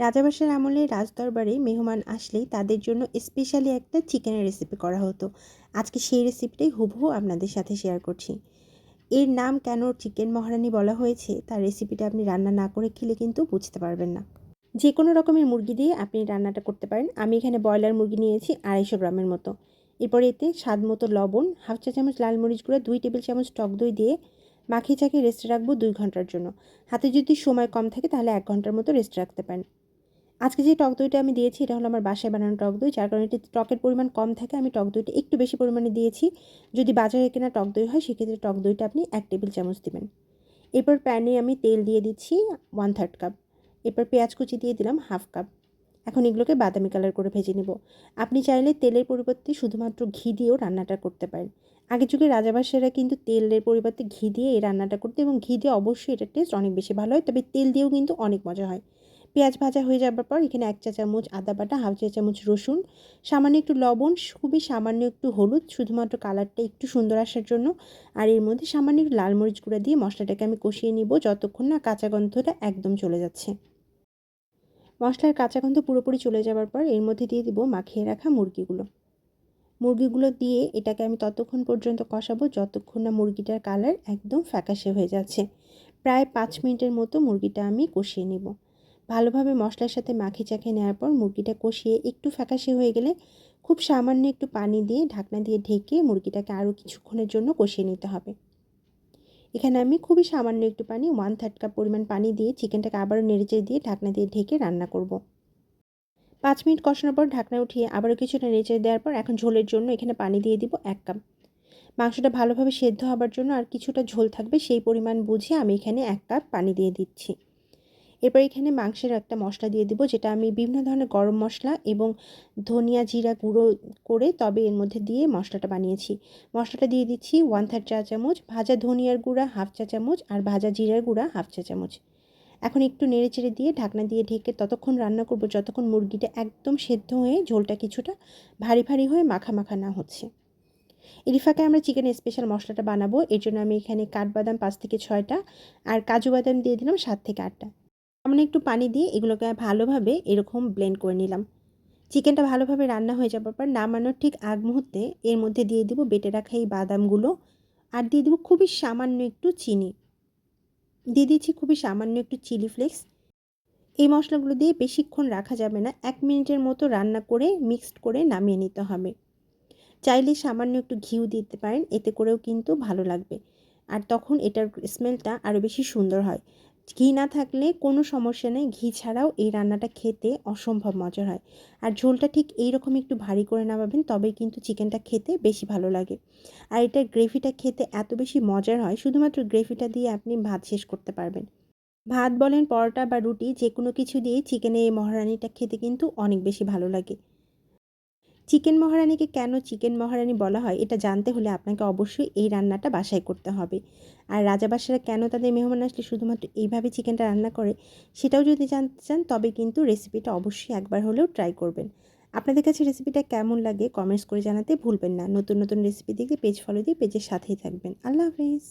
রাজাবাসার আমলে রাজদরবারে মেহমান আসলেই তাদের জন্য স্পেশালি একটা চিকেনের রেসিপি করা হতো। আজকে সেই রেসিপিটাই হুবহু আপনাদের সাথে শেয়ার করছি। এর নাম কেন চিকেন মহারানি বলা হয়েছে, তার রেসিপিটা আপনি রান্না না করে খেলে কিন্তু বুঝতে পারবেন না। যে কোনো রকমের মুরগি দিয়ে আপনি রান্নাটা করতে পারেন। আমি এখানে ব্রয়লার মুরগি নিয়েছি আড়াইশো গ্রামের মতো। এরপরে এতে স্বাদ মতো লবণ, হাফ চা চামচ লাল মরিচ গুঁড়ো, দুই টেবিল চামচ টক দই দিয়ে মাখিয়ে চাকিয়ে রেস্টে রাখব দুই ঘণ্টার জন্য। হাতে যদি সময় কম থাকে তাহলে এক ঘণ্টার মতো রেস্ট রাখতে পারেন। আজকে যে টক দইটা আমি দিয়েছি, এটা হলো আমার বাসায় বানানো টক দই, যার কারণে এটি টকের পরিমাণ কম থাকে। আমি টক দইটা একটু বেশি পরিমাণে দিয়েছি। যদি বাজারে কেনা টক দই হয়, সেক্ষেত্রে টক দইটা আপনি এক টেবিল চামচ দেবেন। এরপর প্যানে আমি তেল দিয়ে দিচ্ছি ওয়ান থার্ড কাপ এরপর পেঁয়াজ কুচি দিয়ে দিলাম হাফ কাপ এখন এগুলোকে বাদামি কালার করে ভেজে নেব। আপনি চাইলে তেলের পরিবর্তে শুধুমাত্র ঘি দিয়েও রান্নাটা করতে পারেন। আগের যুগে রাজাবাসীরা কিন্তু তেলের পরিবর্তে ঘি দিয়ে এই রান্নাটা করতে এবং ঘি দিয়ে অবশ্যই এটার টেস্ট অনেক বেশি ভালো হয়, তবে তেল দিয়েও কিন্তু অনেক মজা হয়। পেঁয়াজ ভাজা হয়ে যাবার পর এখানে এক চা চামচ আদা বাটা, হাফ চা চামচ রসুন, সামান্য একটু লবণ, খুবই সামান্য একটু হলুদ, শুধুমাত্র কালারটা একটু সুন্দর আসার জন্য। আর এর মধ্যে সামান্য একটু লাল মরিচ গুঁড়া দিয়ে মশলাটাকে আমি কষিয়ে নিব যতক্ষণ না কাঁচা গন্ধটা একদম চলে যাচ্ছে। মশলার কাঁচা গন্ধ পুরোপুরি চলে যাওয়ার পর এর মধ্যে দিয়ে দিব মাখিয়ে রাখা মুরগিগুলো। মুরগিগুলো দিয়ে এটাকে আমি ততক্ষণ পর্যন্ত কষাবো যতক্ষণ না মুরগিটার কালার একদম ফ্যাকাশে হয়ে যাচ্ছে। প্রায় পাঁচ মিনিটের মতো মুরগিটা আমি কষিয়ে নিব। ভালোভাবে মশলার সাথে মাখি চাখে নেওয়ার পর মুরগিটা কষিয়ে একটু ফ্যাকাশে হয়ে গেলে খুব সামান্য একটু পানি দিয়ে ঢাকনা দিয়ে ঢেকে মুরগিটাকে আরও কিছুক্ষণের জন্য কষিয়ে নিতে হবে। এখানে আমি খুবই সামান্য একটু পানি ওয়ান থার্ড কাপ পরিমাণ পানি দিয়ে চিকেনটাকে আবারও নেড়েচেড়ে দিয়ে ঢাকনা দিয়ে ঢেকে রান্না করব। পাঁচ মিনিট কষানোর পর ঢাকনা উঠিয়ে আবারও কিছুটা নেড়েচেড়ে দেওয়ার পর এখন ঝোলের জন্য এখানে পানি দিয়ে দিব এক কাপ। মাংসটা ভালোভাবে সেদ্ধ হবার জন্য আর কিছুটা ঝোল থাকবে সেই পরিমাণ বুঝে আমি এখানে এক কাপ পানি দিয়ে দিচ্ছি। এরপর এখানে মাংসের একটা মশলা দিয়ে দিব, যেটা আমি বিভিন্ন ধরনের গরম মশলা এবং ধনিয়া জিরা গুঁড়ো করে তবে এর মধ্যে দিয়ে মশলাটা বানিয়েছি। মশলাটা দিয়ে দিচ্ছি ওয়ান থার্ড চা চামচ, ভাজা ধনিয়ার গুঁড়া হাফ চা চামচ আর ভাজা জিরার গুঁড়া হাফ চা চামচ। এখন একটু নেড়ে চেড়ে দিয়ে ঢাকনা দিয়ে ঢেকে ততক্ষণ রান্না করব যতক্ষণ মুরগিটা একদম সেদ্ধ হয়ে ঝোলটা কিছুটা ভারী ভারী হয়ে মাখা মাখা না হচ্ছে। এরিফাকে আমরা চিকেন স্পেশাল মশলাটা বানাবো, এর জন্য আমি এখানে কাঠবাদাম পাঁচ থেকে ছয়টা আর কাজু বাদাম দিয়ে দিলাম সাত থেকে আটটা। সামান্য একটু পানি দিয়ে এগুলোকে ভালোভাবে এরকম ব্লেন্ড করে নিলাম। চিকেনটা ভালোভাবে রান্না হয়ে যাবার পর নামানোর ঠিক আগ মুহূর্তে এর মধ্যে দিয়ে দিব বেটে রাখা এই বাদামগুলো আর দিয়ে দিব খুবই সামান্য একটু চিনি। দিয়ে দিচ্ছি খুবই সামান্য একটু চিলি ফ্লেক্স এই মশলাগুলো দিয়ে বেশিক্ষণ রাখা যাবে না, এক মিনিটের মতো রান্না করে মিক্সড করে নামিয়ে নিতে হবে। চাইলে সামান্য একটু ঘিউ দিতে পারেন, এতে করেও কিন্তু ভালো লাগবে। আর তখন এটার স্মেলটা আরও বেশি সুন্দর হয়। ঘি না থাকলে কোনো সমস্যা নেই। ঘি ছাড়াও এই রান্নাটা খেতে অসম্ভব মজার হয়। আর ঝোলটা ঠিক এই রকম একটু ভারী করে নামাবেন, তবেই কিন্তু চিকেনটা খেতে বেশি ভালো লাগে। আর এটার গ্রেভিটা খেতে এত বেশি মজার হয়, শুধুমাত্র গ্রেভিটা দিয়ে আপনি ভাত শেষ করতে পারবেন। ভাত বলেন, পরোটা বা রুটি যে কোনো কিছু দিয়ে চিকেনের এই মহারানিটা খেতে কিন্তু অনেক বেশি ভালো লাগে। চিকেন মহারানিকে কেন চিকেন মহারানি বলা হয়, এটা জানতে হলে আপনাকে অবশ্যই এই রান্নাটা বাসায় করতে হবে। আর রাজাবাসারা কেন তাদের মেহমান আসলে শুধুমাত্র এইভাবে চিকেনটা রান্না করে, সেটাও যদি জানতে চান, তবে কিন্তু রেসিপিটা অবশ্যই একবার হলেও ট্রাই করবেন। আপনাদের কাছে রেসিপিটা কেমন লাগে, কমেন্টস করে জানাতে ভুলবেন না। নতুন নতুন রেসিপি দেখতে পেজ ফলো দিয়ে পেজের সাথেই থাকবেন। আল্লাহ হাফিজ।